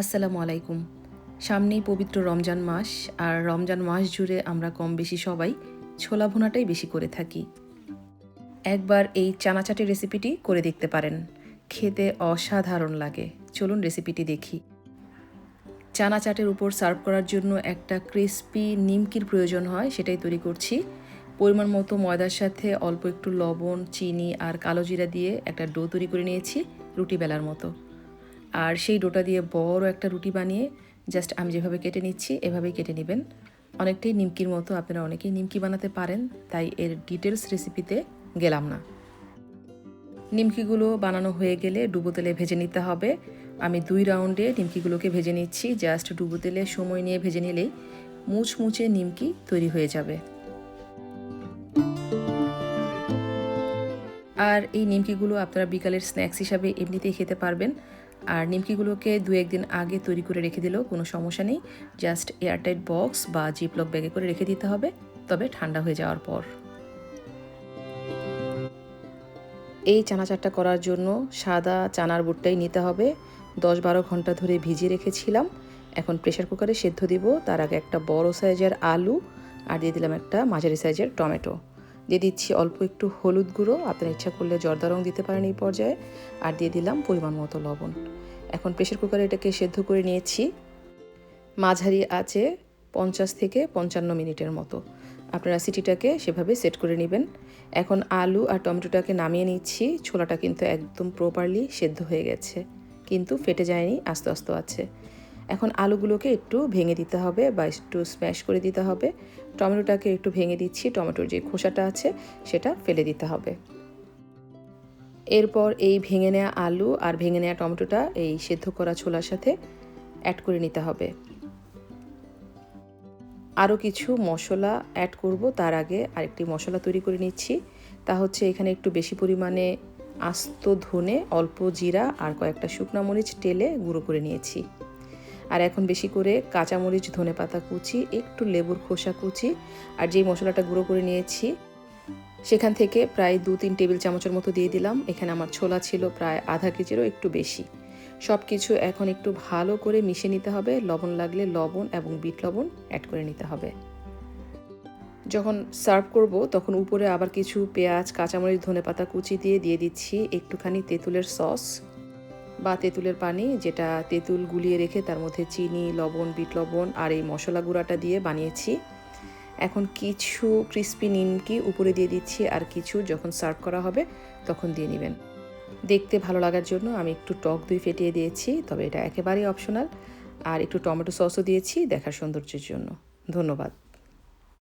আসসালামু আলাইকুম। সামনেই পবিত্র রমজান মাস, আর রমজান মাস জুড়ে আমরা কম বেশি সবাই ছোলা ভুনাটাই বেশি করে থাকি। একবার এই চানা চাটের রেসিপিটি করে দেখতে পারেন। খেতে অসাধারণ লাগে। চলুন রেসিপিটি দেখি। চানা চাটের উপর সার্ভ করার জন্য একটা ক্রিস্পি নিমকির প্রয়োজন হয়, সেটাই তৈরি করছি। পরিমাণ মতো ময়দার সাথে অল্প একটু লবণ, চিনি আর কালো জিরা দিয়ে একটা ডো তৈরি করে নিয়েছি রুটি বেলার মতো। আর সেই ডোটা দিয়ে বড় একটা রুটি বানিয়ে জাস্ট আমি যেভাবে কেটে নিচ্ছি, এভাবেই কেটে নেবেন। অনেকটাই নিমকির মতো আপনারা অনেকেই নিমকি বানাতে পারেন, তাই এর ডিটেলস রেসিপিতে গেলাম না। নিমকিগুলো বানানো হয়ে গেলে ডুবো তেলে ভেজে নিতে হবে। আমি দুই রাউন্ডে নিমকিগুলোকে ভেজে নিচ্ছি, জাস্ট ডুবো তেলে সময় নিয়ে ভেজে নিলেই মুচমুচে নিমকি তৈরি হয়ে যাবে। আর এই নিমকিগুলো আপনারা বিকালের স্ন্যাক্স হিসাবে এমনিতেই খেতে পারবেন। আর নিমকিগুলোকে দু একদিন আগে তৈরি করে রেখে দিলেও কোনো সমস্যা নেই। জাস্ট এয়ারটাইট বক্স বা জিপলক ব্যাগে করে রেখে দিতে হবে, তবে ঠান্ডা হয়ে যাওয়ার পর। এই চানাচারটা করার জন্য সাদা চানার বুটটাই নিতে হবে। দশ বারো ঘণ্টা ধরে ভিজিয়ে রেখেছিলাম। এখন প্রেশার কুকারে সেদ্ধ দিব। তার আগে একটা বড় সাইজের আলু আর দিয়ে দিলাম একটা মাঝারি সাইজের টমেটো। দিয়ে দিচ্ছি অল্প একটু হলুদ গুঁড়ো। আপনার ইচ্ছা করলে জর্দা রং দিতে পারেন এই পর্যায়ে। আর দিয়ে দিলাম পরিমাণ মতো লবণ। এখন প্রেশার কুকারে এটাকে সেদ্ধ করে নিয়েছি। মাঝারি আছে পঞ্চাশ থেকে পঞ্চান্ন মিনিটের মতো। আপনারা সিটিটাকে সেভাবে সেট করে নেবেন। এখন আলু আর টমেটোটাকে নামিয়ে নিচ্ছি। ছোলাটা কিন্তু একদম প্রপারলি সেদ্ধ হয়ে গেছে। কিন্তু ফেটে যায়নি, আস্তে আস্তে আছে। এখন আলুগুলোকে একটু ভেঙে দিতে হবে বা একটু স্ম্যাশ করে দিতে হবে। টমেটোটাকে একটু ভেঙে দিচ্ছি, টমেটোর যে খোসাটা আছে সেটা ফেলে দিতে হবে। এরপর এই ভেঙে নেওয়া আলু আর ভেঙে নেওয়া টমেটোটা এই সেদ্ধ করা ছোলার সাথে অ্যাড করে নিতে হবে। আরও কিছু মশলা অ্যাড করব, তার আগে আরেকটি মশলা তৈরি করে নিচ্ছি। তা হচ্ছে এখানে একটু বেশি পরিমাণে আস্ত ধনে, অল্প জিরা আর কয়েকটা শুকনা মরিচ টেলে গুঁড়ো করে নিয়েছি। আর এখন বেশি করে কাঁচামরিচ ধনে পাতা কুচি, একটু লেবুর খোসা কুচি আর যেই মশলাটা গুঁড়ো করে নিয়েছি, সেখান থেকে প্রায় দু তিন টেবিল চামচের মতো দিয়ে দিলাম। এখানে আমার ছোলা ছিল প্রায় আধা কেজিরও একটু বেশি। সব কিছু এখন একটু ভালো করে মিশিয়ে নিতে হবে। লবণ লাগলে লবণ এবং বিট লবণ অ্যাড করে নিতে হবে। যখন সার্ভ করব, তখন উপরে আবার কিছু পেঁয়াজ, কাঁচামরিচ ধনে পাতা কুচি দিয়ে দিয়ে দিচ্ছি। একটুখানি তেঁতুলের সস বা তেঁতুলের পানি, যেটা তেঁতুল গুলিয়ে রেখে তার মধ্যে চিনি, লবণ, বিট লবণ আর এই মশলা গুঁড়াটা দিয়ে বানিয়েছি। এখন কিছু ক্রিস্পি নিমকি উপরে দিয়ে দিচ্ছি আর কিছু যখন সার্ভ করা হবে তখন দিয়ে নেবেন। দেখতে ভালো লাগার জন্য আমি একটু টক দই ফেটিয়ে দিয়েছি, তবে এটা একেবারেই অপশনাল আর একটু টমেটো সসও দিয়েছি দেখার সৌন্দর্যের জন্য। ধন্যবাদ।